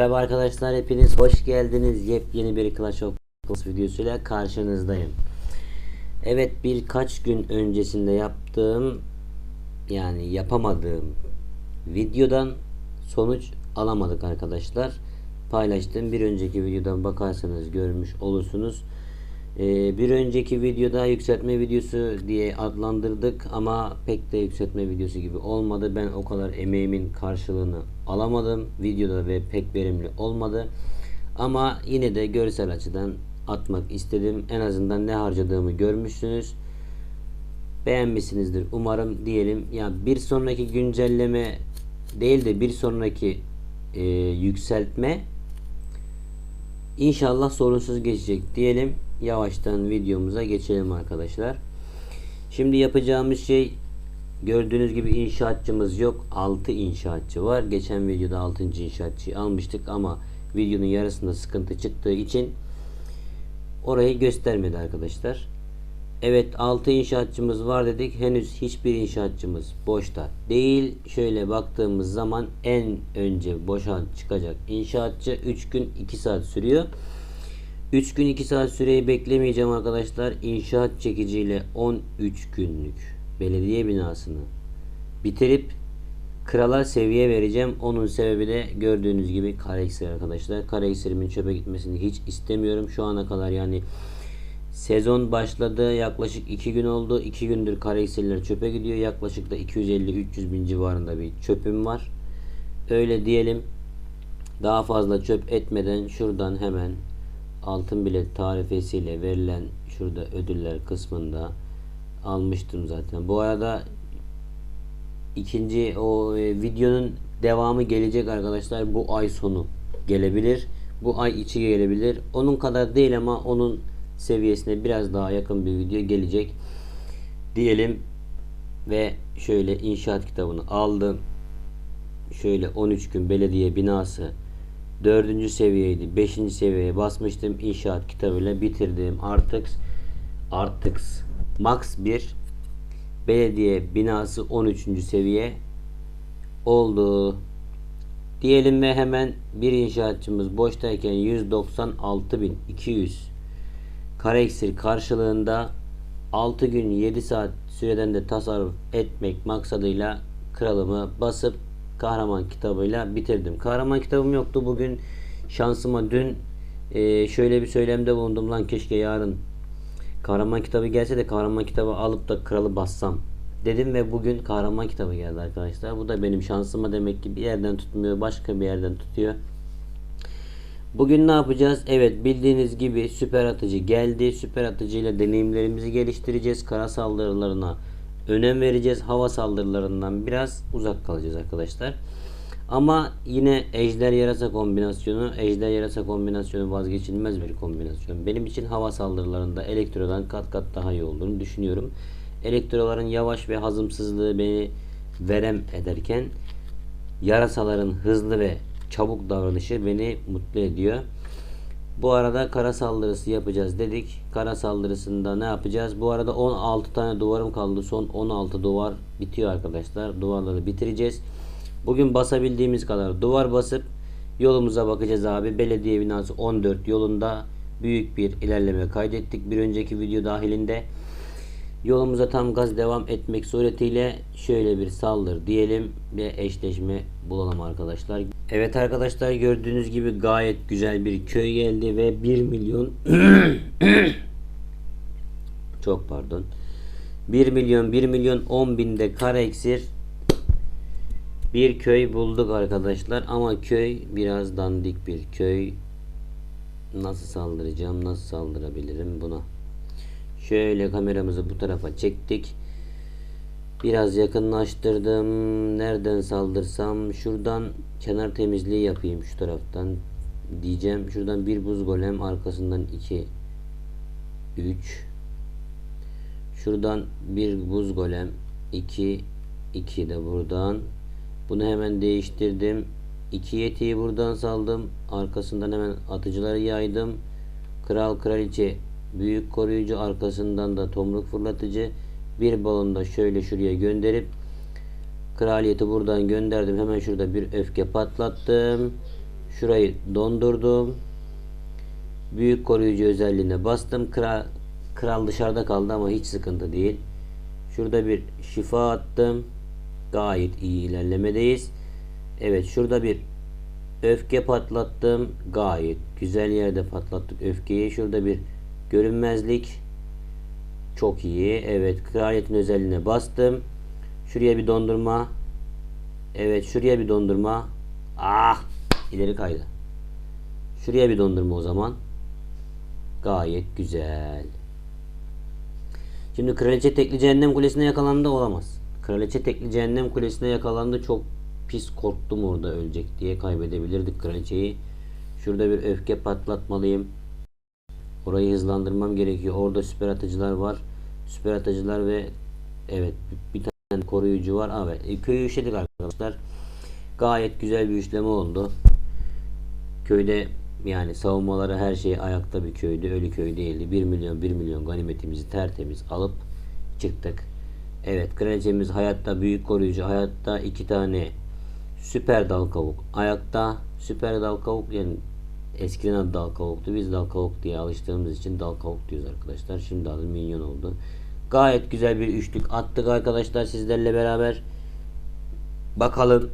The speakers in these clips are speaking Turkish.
Merhaba arkadaşlar hepiniz hoş geldiniz. Yepyeni bir Clash of Clans videosuyla karşınızdayım. Evet birkaç gün öncesinde yaptığım yani yapamadığım videodan sonuç alamadık arkadaşlar. Paylaştığım bir önceki videodan bakarsanız görmüş olursunuz. Ee, bir önceki videoda yükseltme videosu diye adlandırdık ama pek de yükseltme videosu gibi olmadı. Ben o kadar emeğimin karşılığını alamadım videoda ve pek verimli olmadı. Ama yine de görsel açıdan atmak istedim. En azından ne harcadığımı görmüşsünüz. Beğenmişsinizdir umarım diyelim. Ya bir sonraki güncelleme değil de bir sonraki e, yükseltme İnşallah sorunsuz geçecek diyelim. Yavaştan videomuza geçelim arkadaşlar. Şimdi yapacağımız şey gördüğünüz gibi inşaatçımız yok. 6 inşaatçı var. Geçen videoda 6. inşaatçıyı almıştık ama videonun yarısında sıkıntı çıktığı için orayı göstermedi arkadaşlar. Evet 6 inşaatçımız var dedik. Henüz hiçbir inşaatçımız boşta değil. Şöyle baktığımız zaman en önce boşa çıkacak inşaatçı 3 gün 2 saat sürüyor. 3 gün 2 saat süreyi beklemeyeceğim arkadaşlar. İnşaat çekiciyle 13 günlük belediye binasını bitirip krala seviye vereceğim. Onun sebebi de gördüğünüz gibi kare iksir arkadaşlar. Kare iksirimin çöpe gitmesini hiç istemiyorum. Şu ana kadar yani Sezon başladı. Yaklaşık 2 gün oldu. 2 gündür kare iksirler çöpe gidiyor. Yaklaşık da 250-300 bin civarında bir çöpüm var. Öyle diyelim. Daha fazla çöp etmeden şuradan hemen altın bilet tarifesiyle verilen şurada ödüller kısmında almıştım zaten. Bu arada ikinci o e, videonun devamı gelecek arkadaşlar. Bu ay sonu gelebilir. Bu ay içi gelebilir. Onun kadar değil ama onun seviyesine biraz daha yakın bir video gelecek diyelim ve şöyle inşaat kitabını aldım şöyle 13 gün belediye binası 4. seviyeydi 5. seviyeye basmıştım inşaat kitabıyla bitirdim artık artık max 1 belediye binası 13. seviye oldu diyelim ve hemen bir inşaatçımız boştayken 196.200 kare iksir karşılığında 6 gün 7 saat süreden de tasarruf etmek maksadıyla kralımı basıp kahraman kitabıyla bitirdim. Kahraman kitabım yoktu. Bugün şansıma dün e, şöyle bir söylemde bulundum lan keşke yarın kahraman kitabı gelse de kahraman kitabı alıp da kralı bassam dedim ve bugün kahraman kitabı geldi arkadaşlar. Bu da benim şansıma demek ki bir yerden tutmuyor başka bir yerden tutuyor. Bugün ne yapacağız? Evet bildiğiniz gibi süper atıcı geldi. Süper atıcı ile deneyimlerimizi geliştireceğiz. Kara saldırılarına önem vereceğiz. Hava saldırılarından biraz uzak kalacağız arkadaşlar. Ama yine ejder yarasa kombinasyonu, ejder yarasa kombinasyonu vazgeçilmez bir kombinasyon. Benim için hava saldırılarında elektrodan kat kat daha iyi olduğunu düşünüyorum. Elektroların yavaş ve hazımsızlığı beni verem ederken yarasaların hızlı ve çabuk davranışı beni mutlu ediyor. Bu arada kara saldırısı yapacağız dedik. Kara saldırısında ne yapacağız? Bu arada 16 tane duvarım kaldı. Son 16 duvar bitiyor arkadaşlar. Duvarları bitireceğiz. Bugün basabildiğimiz kadar duvar basıp yolumuza bakacağız abi. Belediye binası 14 yolunda büyük bir ilerleme kaydettik. Bir önceki video dahilinde Yolumuza tam gaz devam etmek suretiyle şöyle bir saldır diyelim ve eşleşme bulalım arkadaşlar. Evet arkadaşlar gördüğünüz gibi gayet güzel bir köy geldi ve 1 milyon çok pardon. 1 milyon 1 milyon 10 binde kare bir köy bulduk arkadaşlar ama köy biraz dandik bir köy. Nasıl saldıracağım nasıl saldırabilirim buna Şöyle kameramızı bu tarafa çektik. Biraz yakınlaştırdım. Nereden saldırsam şuradan kenar temizliği yapayım şu taraftan diyeceğim. Şuradan bir buz golem arkasından 2 3 Şuradan bir buz golem 2 2 de buradan. Bunu hemen değiştirdim. 2 yetiyi buradan saldım. Arkasından hemen atıcıları yaydım. Kral kraliçe büyük koruyucu arkasından da tomruk fırlatıcı bir balon da şöyle şuraya gönderip kraliyeti buradan gönderdim hemen şurada bir öfke patlattım Şurayı dondurdum. Büyük koruyucu özelliğine bastım. Kral, kral dışarıda kaldı ama hiç sıkıntı değil. Şurada bir şifa attım. Gayet iyi ilerlemedeyiz. Evet şurada bir öfke patlattım. Gayet güzel yerde patlattık öfkeyi. Şurada bir görünmezlik. Çok iyi. Evet kraliyetin özelliğine bastım. Şuraya bir dondurma. Evet şuraya bir dondurma. Ah ileri kaydı. Şuraya bir dondurma o zaman. Gayet güzel. Şimdi kraliçe tekli cehennem kulesine yakalandı olamaz. Kraliçe tekli cehennem kulesine yakalandı. Çok pis korktum orada ölecek diye kaybedebilirdik kraliçeyi. Şurada bir öfke patlatmalıyım. Orayı hızlandırmam gerekiyor. Orada süper atıcılar var. Süper atıcılar ve evet bir tane koruyucu var. Evet e, köyü işledik arkadaşlar. Gayet güzel bir işleme oldu. Köyde yani savunmaları her şey ayakta bir köydü. Ölü köy değildi. 1 milyon 1 milyon ganimetimizi tertemiz alıp çıktık. Evet kraliçemiz hayatta büyük koruyucu. Hayatta iki tane süper dal kavuk. Ayakta süper dal kavuk yani eskiden adı dal kavuktu. Biz dal kavuk diye alıştığımız için dal kavuk diyoruz arkadaşlar. Şimdi adı minyon oldu. Gayet güzel bir üçlük attık arkadaşlar sizlerle beraber. Bakalım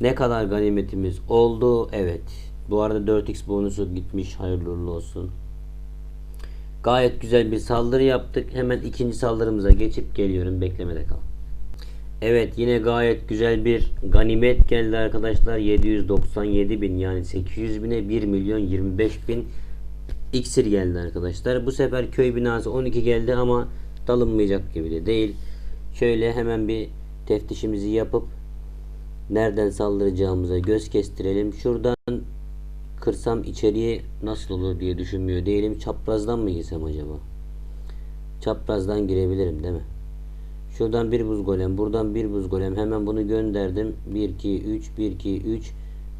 ne kadar ganimetimiz oldu. Evet. Bu arada 4x bonusu gitmiş. Hayırlı olsun. Gayet güzel bir saldırı yaptık. Hemen ikinci saldırımıza geçip geliyorum. Beklemede kal. Evet yine gayet güzel bir ganimet geldi arkadaşlar. 797 bin yani 800 bine 1 milyon 25 bin iksir geldi arkadaşlar. Bu sefer köy binası 12 geldi ama dalınmayacak gibi de değil. Şöyle hemen bir teftişimizi yapıp nereden saldıracağımıza göz kestirelim. Şuradan kırsam içeriye nasıl olur diye düşünmüyor değilim. Çaprazdan mı girsem acaba? Çaprazdan girebilirim değil mi? Şuradan bir buz golem, buradan bir buz golem. Hemen bunu gönderdim. 1 2 3 1 2 3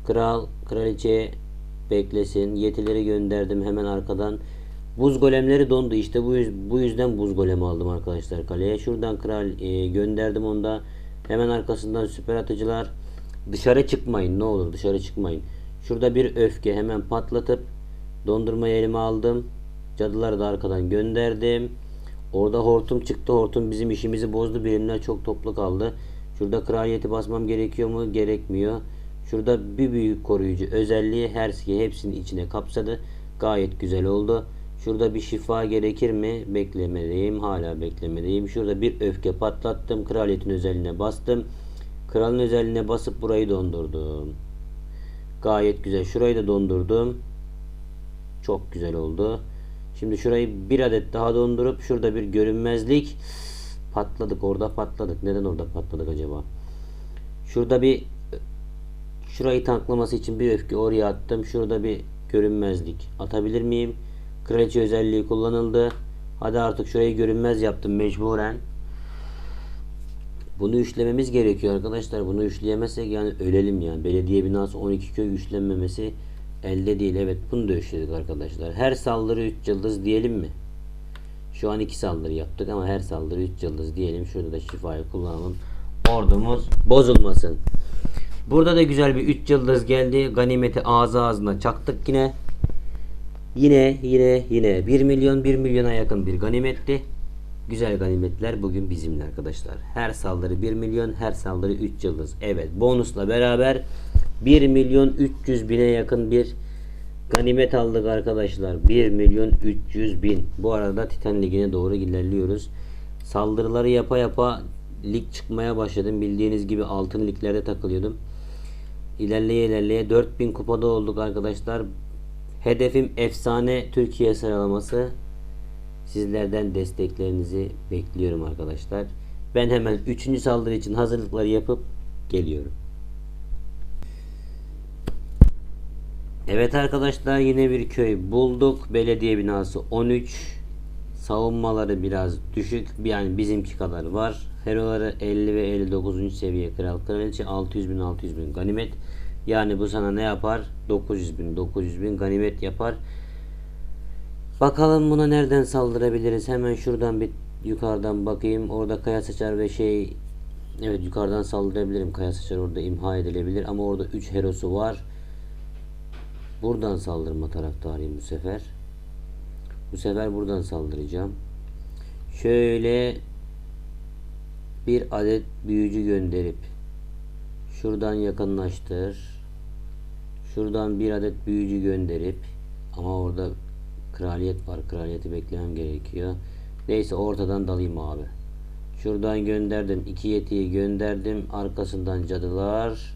Kral, kraliçe beklesin. Yetileri gönderdim hemen arkadan. Buz golemleri dondu. İşte bu, bu yüzden buz golemi aldım arkadaşlar kaleye. Şuradan kral e, gönderdim onda. Hemen arkasından süper atıcılar. Dışarı çıkmayın ne olur dışarı çıkmayın. Şurada bir öfke hemen patlatıp dondurmayı elime aldım. Cadıları da arkadan gönderdim. Orada hortum çıktı. Hortum bizim işimizi bozdu. Birimler çok toplu kaldı. Şurada kraliyeti basmam gerekiyor mu? Gerekmiyor. Şurada bir büyük koruyucu özelliği her şeyi hepsini içine kapsadı. Gayet güzel oldu. Şurada bir şifa gerekir mi? Beklemedeyim. Hala beklemedeyim. Şurada bir öfke patlattım. Kraliyetin özelliğine bastım. Kralın özelliğine basıp burayı dondurdum. Gayet güzel. Şurayı da dondurdum. Çok güzel oldu. Şimdi şurayı bir adet daha dondurup şurada bir görünmezlik patladık. Orada patladık. Neden orada patladık acaba? Şurada bir şurayı tanklaması için bir öfke oraya attım. Şurada bir görünmezlik atabilir miyim? Kraliçe özelliği kullanıldı. Hadi artık şurayı görünmez yaptım mecburen. Bunu üçlememiz gerekiyor arkadaşlar. Bunu üçleyemezsek yani ölelim yani. Belediye binası 12 köy üçlenmemesi elde değil. Evet bunu da üçledik arkadaşlar. Her saldırı 3 yıldız diyelim mi? Şu an 2 saldırı yaptık ama her saldırı 3 yıldız diyelim. Şurada da şifayı kullanalım. Ordumuz bozulmasın. Burada da güzel bir 3 yıldız geldi. Ganimeti ağzı ağzına çaktık yine. Yine yine yine 1 milyon 1 milyona yakın bir ganimetti. Güzel ganimetler bugün bizimle arkadaşlar. Her saldırı 1 milyon, her saldırı 3 yıldız. Evet, bonusla beraber 1 milyon 300 bine yakın bir ganimet aldık arkadaşlar. 1 milyon 300 bin. Bu arada Titan Ligi'ne doğru ilerliyoruz. Saldırıları yapa yapa lig çıkmaya başladım. Bildiğiniz gibi altın liglerde takılıyordum. İlerleye ilerleye 4000 kupada olduk arkadaşlar. Hedefim efsane Türkiye sıralaması. Sizlerden desteklerinizi bekliyorum arkadaşlar. Ben hemen 3. saldırı için hazırlıkları yapıp geliyorum. Evet arkadaşlar yine bir köy bulduk. Belediye binası 13. Savunmaları biraz düşük. Yani bizimki kadar var. Heroları 50 ve 59. seviye kral kraliçe 600 bin 600 bin ganimet. Yani bu sana ne yapar? 900 bin 900 bin ganimet yapar. Bakalım buna nereden saldırabiliriz? Hemen şuradan bir yukarıdan bakayım. Orada kaya saçar ve şey Evet yukarıdan saldırabilirim. Kaya saçar orada imha edilebilir ama orada 3 herosu var. Buradan saldırma taraftarıyım bu sefer. Bu sefer buradan saldıracağım. Şöyle bir adet büyücü gönderip şuradan yakınlaştır. Şuradan bir adet büyücü gönderip ama orada kraliyet var. Kraliyeti beklemem gerekiyor. Neyse ortadan dalayım abi. Şuradan gönderdim. iki yetiyi gönderdim. Arkasından cadılar.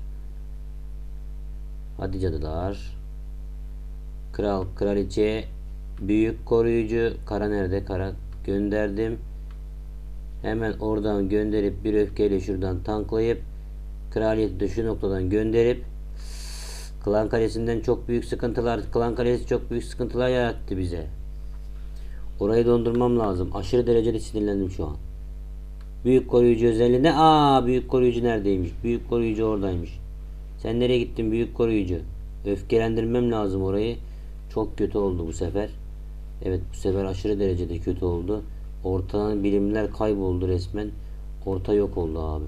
Hadi cadılar. Kral, kraliçe, büyük koruyucu. Kara nerede? Kara gönderdim. Hemen oradan gönderip bir öfkeyle şuradan tanklayıp kraliyeti de şu noktadan gönderip Klan Kalesi'nden çok büyük sıkıntılar, Klan Kalesi çok büyük sıkıntılar yarattı bize. Orayı dondurmam lazım. Aşırı derecede sinirlendim şu an. Büyük koruyucu özelliğinde. Aa büyük koruyucu neredeymiş? Büyük koruyucu oradaymış. Sen nereye gittin büyük koruyucu? Öfkelendirmem lazım orayı. Çok kötü oldu bu sefer. Evet bu sefer aşırı derecede kötü oldu. Ortadan birimler kayboldu resmen. Orta yok oldu abi.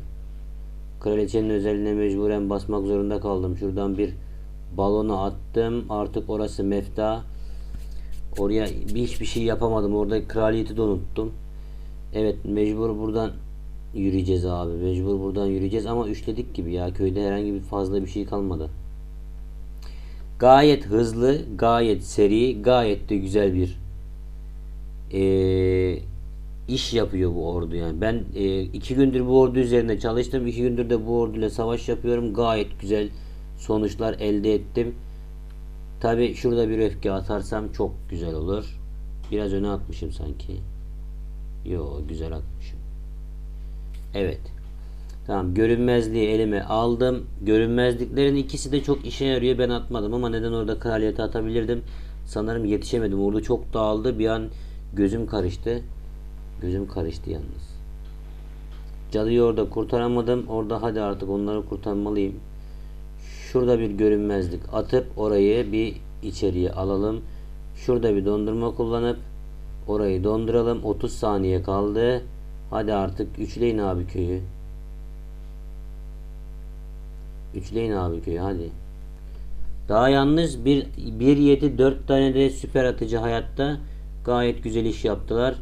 Kraliçenin özelliğine mecburen basmak zorunda kaldım. Şuradan bir balonu attım. Artık orası mefta. Oraya bir hiçbir şey yapamadım. Orada kraliyeti de unuttum. Evet mecbur buradan yürüyeceğiz abi. Mecbur buradan yürüyeceğiz ama üçledik gibi ya. Köyde herhangi bir fazla bir şey kalmadı. Gayet hızlı, gayet seri, gayet de güzel bir eee, iş yapıyor bu ordu yani. Ben eee, iki gündür bu ordu üzerinde çalıştım. iki gündür de bu orduyla savaş yapıyorum. Gayet güzel sonuçlar elde ettim. Tabi şurada bir öfke atarsam çok güzel olur. Biraz öne atmışım sanki. Yo güzel atmışım. Evet. Tamam görünmezliği elime aldım. Görünmezliklerin ikisi de çok işe yarıyor. Ben atmadım ama neden orada kraliyeti atabilirdim. Sanırım yetişemedim. Orada çok dağıldı. Bir an gözüm karıştı. Gözüm karıştı yalnız. Cadıyı orada kurtaramadım. Orada hadi artık onları kurtarmalıyım. Şurada bir görünmezlik atıp orayı bir içeriye alalım. Şurada bir dondurma kullanıp orayı donduralım. 30 saniye kaldı. Hadi artık üçleyin abi köyü. Üçleyin abi köyü hadi. Daha yalnız bir 1 7 4 tane de süper atıcı hayatta gayet güzel iş yaptılar.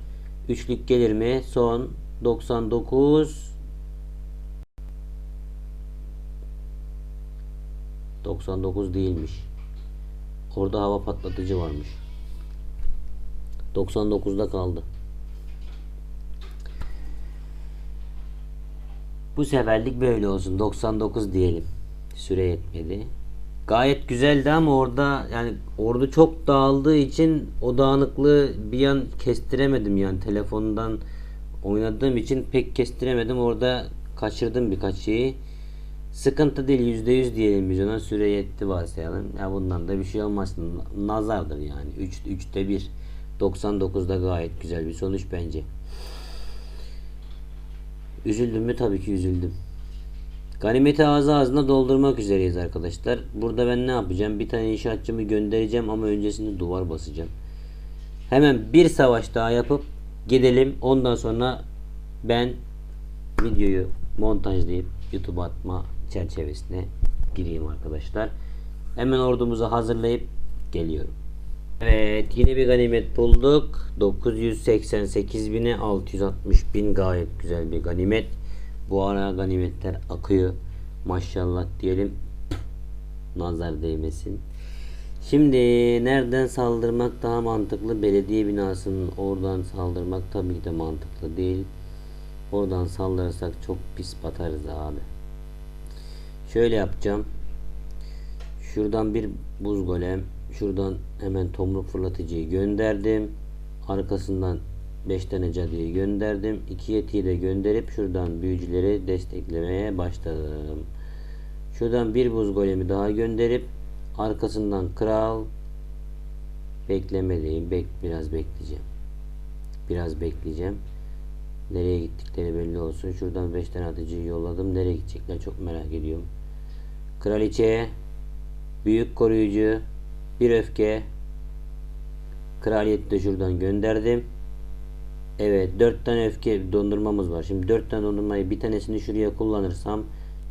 Üçlük gelir mi? Son 99 99 değilmiş. Orada hava patlatıcı varmış. 99'da kaldı. Bu seferlik böyle olsun. 99 diyelim. Süre yetmedi. Gayet güzeldi ama orada yani ordu çok dağıldığı için o dağınıklığı bir an kestiremedim yani telefondan oynadığım için pek kestiremedim. Orada kaçırdım birkaç şeyi. Sıkıntı değil %100 diyelim biz ona süre yetti varsayalım. Ya bundan da bir şey olmaz. Nazardır yani. 3 3'te 1. 99'da gayet güzel bir sonuç bence. Üzüldüm mü? Tabii ki üzüldüm. Ganimeti ağzı ağzına doldurmak üzereyiz arkadaşlar. Burada ben ne yapacağım? Bir tane inşaatçımı göndereceğim ama öncesinde duvar basacağım. Hemen bir savaş daha yapıp gidelim. Ondan sonra ben videoyu montajlayıp YouTube'a atma çerçevesine gireyim arkadaşlar. Hemen ordumuzu hazırlayıp geliyorum. Evet yine bir ganimet bulduk. 988 bine 660 bin gayet güzel bir ganimet. Bu ara ganimetler akıyor. Maşallah diyelim. Nazar değmesin. Şimdi nereden saldırmak daha mantıklı? Belediye binasının oradan saldırmak tabii de mantıklı değil. Oradan saldırırsak çok pis batarız abi. Şöyle yapacağım. Şuradan bir buz golem. Şuradan hemen tomruk fırlatıcıyı gönderdim. Arkasından 5 tane cadıyı gönderdim. 2 yetiyi de gönderip şuradan büyücüleri desteklemeye başladım. Şuradan bir buz golemi daha gönderip arkasından kral beklemedeyim. Bek biraz bekleyeceğim. Biraz bekleyeceğim. Nereye gittikleri belli olsun. Şuradan 5 tane atıcıyı yolladım. Nereye gidecekler çok merak ediyorum. Kraliçe, büyük koruyucu, bir öfke, kraliyeti de şuradan gönderdim. Evet 4 tane öfke dondurmamız var. Şimdi 4 tane dondurmayı bir tanesini şuraya kullanırsam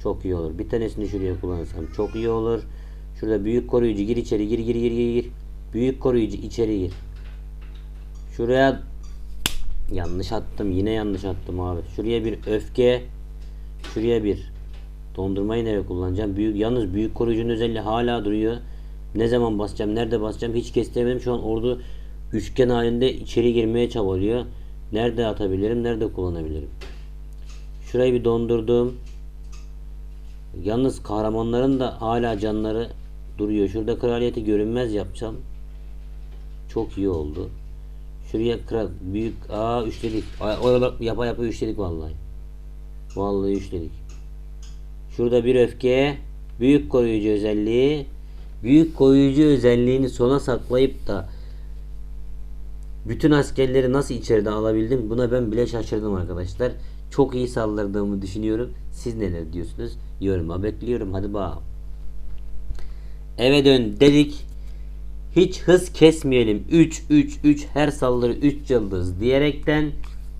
çok iyi olur. Bir tanesini şuraya kullanırsam çok iyi olur. Şurada büyük koruyucu gir içeri gir gir gir gir gir. Büyük koruyucu içeri gir. Şuraya yanlış attım. Yine yanlış attım abi. Şuraya bir öfke. Şuraya bir dondurmayı nereye kullanacağım? Büyük yalnız büyük koruyucunun özelliği hala duruyor. Ne zaman basacağım? Nerede basacağım? Hiç kestiremedim. Şu an ordu üçgen halinde içeri girmeye çabalıyor. Nerede atabilirim? Nerede kullanabilirim? Şurayı bir dondurdum. Yalnız kahramanların da hala canları duruyor. Şurada kraliyeti görünmez yapacağım. Çok iyi oldu. Şuraya kral büyük aa üçledik. Ay, o yapa yapa üçledik vallahi. Vallahi üçledik. Şurada bir öfke, büyük koruyucu özelliği, büyük koruyucu özelliğini sona saklayıp da bütün askerleri nasıl içeride alabildim buna ben bile şaşırdım arkadaşlar. Çok iyi saldırdığımı düşünüyorum. Siz neler diyorsunuz? Yoruma bekliyorum. Hadi bakalım. Eve dön dedik. Hiç hız kesmeyelim. 3 3 3 her saldırı 3 yıldız diyerekten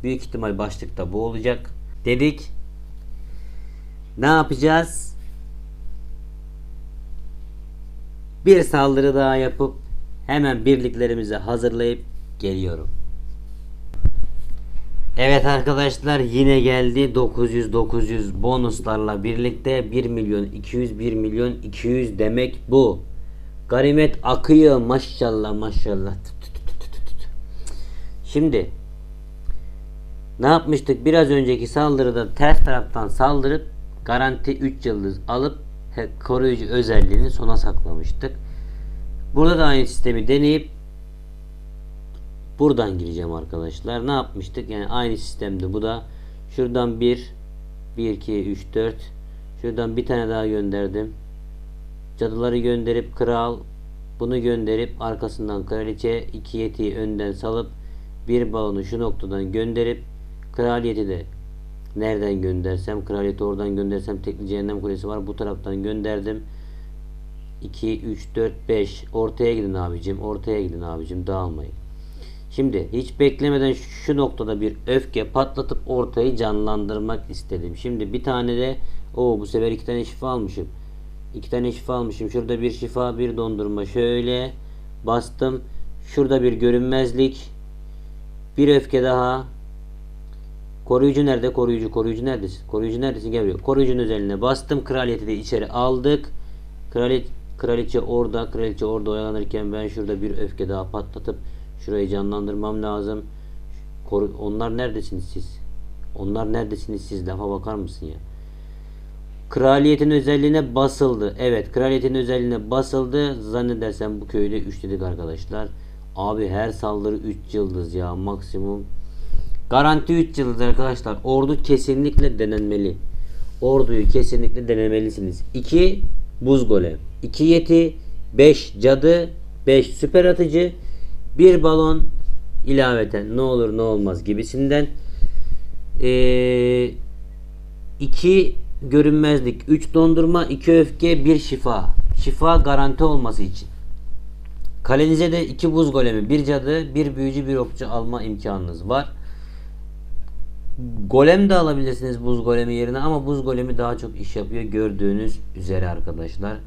büyük ihtimal başlıkta bu olacak. Dedik. Ne yapacağız? Bir saldırı daha yapıp hemen birliklerimizi hazırlayıp geliyorum. Evet arkadaşlar yine geldi 900 900 bonuslarla birlikte 1 milyon 200 1 milyon 200 demek bu. Ganimet akıyor maşallah maşallah. Şimdi ne yapmıştık? Biraz önceki saldırıda ters taraftan saldırıp garanti 3 yıldız alıp koruyucu özelliğini sona saklamıştık. Burada da aynı sistemi deneyip buradan gireceğim arkadaşlar. Ne yapmıştık? Yani aynı sistemde bu da şuradan 1 1 2 3 4 şuradan bir tane daha gönderdim. Cadıları gönderip kral bunu gönderip arkasından kraliçe iki yetiyi önden salıp bir balonu şu noktadan gönderip kraliyeti de nereden göndersem kraliyeti oradan göndersem tekli cehennem kulesi var bu taraftan gönderdim 2 3 4 5 ortaya gidin abicim ortaya gidin abicim dağılmayın Şimdi hiç beklemeden şu noktada bir öfke patlatıp ortayı canlandırmak istedim. Şimdi bir tane de o bu sefer iki tane şifa almışım. İki tane şifa almışım. Şurada bir şifa bir dondurma. Şöyle bastım. Şurada bir görünmezlik. Bir öfke daha. Koruyucu nerede? Koruyucu, koruyucu neredesin? Koruyucu neredesin? Gel buraya. Koruyucunun üzerine bastım. Kraliyeti de içeri aldık. Kraliyet, kraliçe orada. Kraliçe orada oyalanırken ben şurada bir öfke daha patlatıp şurayı canlandırmam lazım. Onlar neredesiniz siz? Onlar neredesiniz siz? Lafa bakar mısın ya? Kraliyetin özelliğine basıldı. Evet kraliyetin özelliğine basıldı. Zannedersem bu köyde 3 dedik arkadaşlar. Abi her saldırı 3 yıldız ya maksimum. Garanti 3 yıldız arkadaşlar. Ordu kesinlikle denenmeli. Orduyu kesinlikle denemelisiniz. 2 buz golem. 2 yeti. 5 cadı. 5 süper atıcı. 1 balon ilaveten ne olur ne olmaz gibisinden. Eee 2 görünmezlik, 3 dondurma, 2 öfke, 1 şifa. Şifa garanti olması için. Kalenize de 2 buz golemi, 1 cadı, 1 büyücü, 1 okçu alma imkanınız var. Golem de alabilirsiniz buz golemi yerine ama buz golemi daha çok iş yapıyor gördüğünüz üzere arkadaşlar.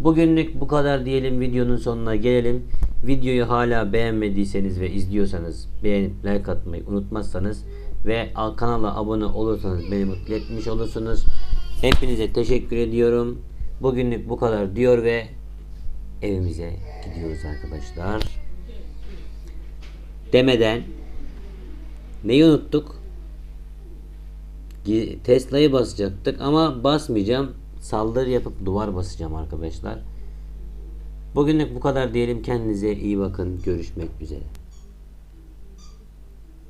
Bugünlük bu kadar diyelim videonun sonuna gelelim. Videoyu hala beğenmediyseniz ve izliyorsanız beğenip like atmayı unutmazsanız ve kanala abone olursanız beni mutlu etmiş olursunuz. Hepinize teşekkür ediyorum. Bugünlük bu kadar diyor ve evimize gidiyoruz arkadaşlar. Demeden neyi unuttuk? Tesla'yı basacaktık ama basmayacağım. Saldırı yapıp duvar basacağım arkadaşlar. Bugünlük bu kadar diyelim. Kendinize iyi bakın. Görüşmek üzere.